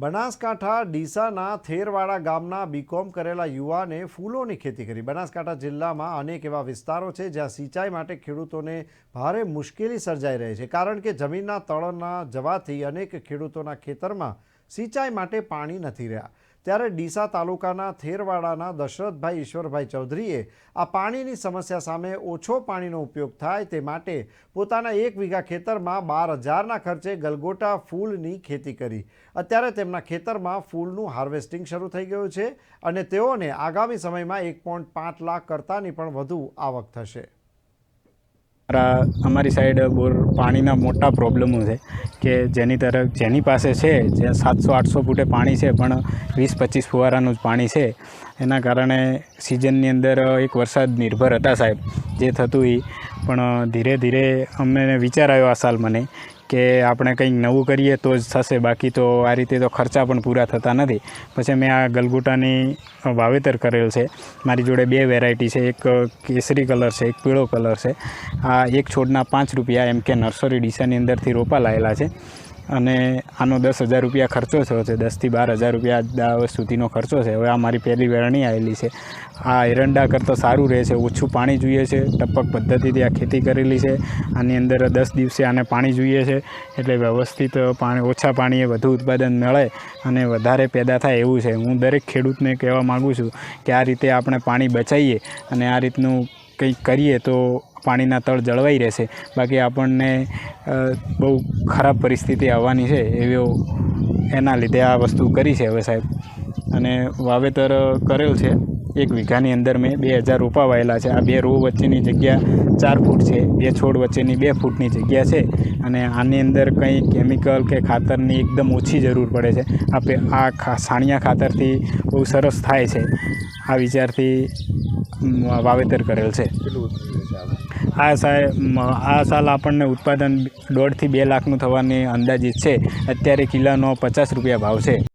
બનાસકાંઠા ડીસાના થેરવાડા ગામના બીકોમ કરેલા યુવાને ફૂલોની ખેતી કરી. બનાસકાંઠા જિલ્લામાં અનેક એવા વિસ્તારો છે જ્યાં સિંચાઈ માટે ખેડૂતોને ભારે મુશ્કેલી સર્જાઈ રહી છે. કારણ કે જમીનના તળના જવાથી અનેક ખેડૂતોના ખેતરમાં સિંચાઈ માટે પાણી નથી રહ્યા. ત્યારે ડીસા તાલુકાના થેરવાડાના દશરથભાઈ ઈશ્વરભાઈ ચૌધરીએ આ પાણીની સમસ્યા સામે ઓછો પાણીનો ઉપયોગ થાય તે માટે પોતાના એક વીઘા ખેતરમાં બાર હજારના ખર્ચે ગલગોટા ફૂલની ખેતી કરી. અત્યારે તેમના ખેતરમાં ફૂલનું હાર્વેસ્ટિંગ શરૂ થઈ ગયું છે અને તેઓને આગામી સમયમાં એક પોઈન્ટ પાંચ લાખ કરતાંની પણ વધુ આવક થશે. અમારા સાઈડ બોર પાણીના મોટા પ્રોબ્લેમો છે કે જેની તરફ, જેની પાસે છે, જે સાતસો, આઠસો ફૂટે પાણી છે, પણ વીસ, પચીસ ફુવારાનું જ પાણી છે. એના કારણે સિઝનની અંદર એક વરસાદ નિર્ભર હતા સાહેબ, જે થતું એ પણ ધીરે ધીરે અમને વિચાર આવ્યો આ સાલ મને કે આપણે કંઈક નવું કરીએ તો જ થશે. બાકી તો આ રીતે તો ખર્ચા પણ પૂરા થતા નથી. પછી મેં આ ગલગોટાની વાવેતર કરેલ છે. મારી જોડે બે વેરાયટી છે. એક કેસરી કલર છે, એક પીળો કલર છે. આ એક છોડના પાંચ રૂપિયા એમ કે નર્સરી ડીસાની અંદરથી રોપા લાવેલા છે. અને આનો દસ હજાર રૂપિયા ખર્ચો થયો છે દસથી બાર હજાર રૂપિયા આ સુધીનો ખર્ચો છે. હવે આ મારી પહેલી વેરણી આવેલી છે. આ એરંડા કરતાં સારું રહે છે, ઓછું પાણી જોઈએ છે, ટપક પદ્ધતિથી આ ખેતી કરેલી છે. આની અંદર દસ દિવસે આને પાણી જોઈએ છે, એટલે વ્યવસ્થિત પાણી, ઓછા પાણીએ વધુ ઉત્પાદન મળે અને વધારે પેદા થાય એવું છે. હું દરેક ખેડૂતને કહેવા માગું છું કે આ રીતે આપણે પાણી બચાવીએ અને આ રીતનું કંઈક કરીએ તો પાણીના તળ જળવાઈ રહેશે. બાકી આપણને બહુ ખરાબ પરિસ્થિતિ આવવાની છે એવો, એના લીધે આ વસ્તુ કરી છે હવે સાહેબ. અને વાવેતર કરેલ છે. એક વીઘાની અંદર મેં બે હજાર રોપા વાયેલા છે. આ બે રો વચ્ચેની જગ્યા ચાર ફૂટ છે. બે છોડ વચ્ચેની બે ફૂટની જગ્યા છે. અને આની અંદર કંઈ કેમિકલ કે ખાતરની એકદમ ઓછી જરૂર પડે છે. આ આ સાણિયા ખાતરથી બહુ સરસ થાય છે. આ વિચારથી વાવેતર કરેલ છે. આ સાહેબ આ સાલ આપણને ઉત્પાદન દોઢથી બે લાખનું થવાની અંદાજિત છે. અત્યારે કિલ્લાનો પચાસ રૂપિયા ભાવ છે.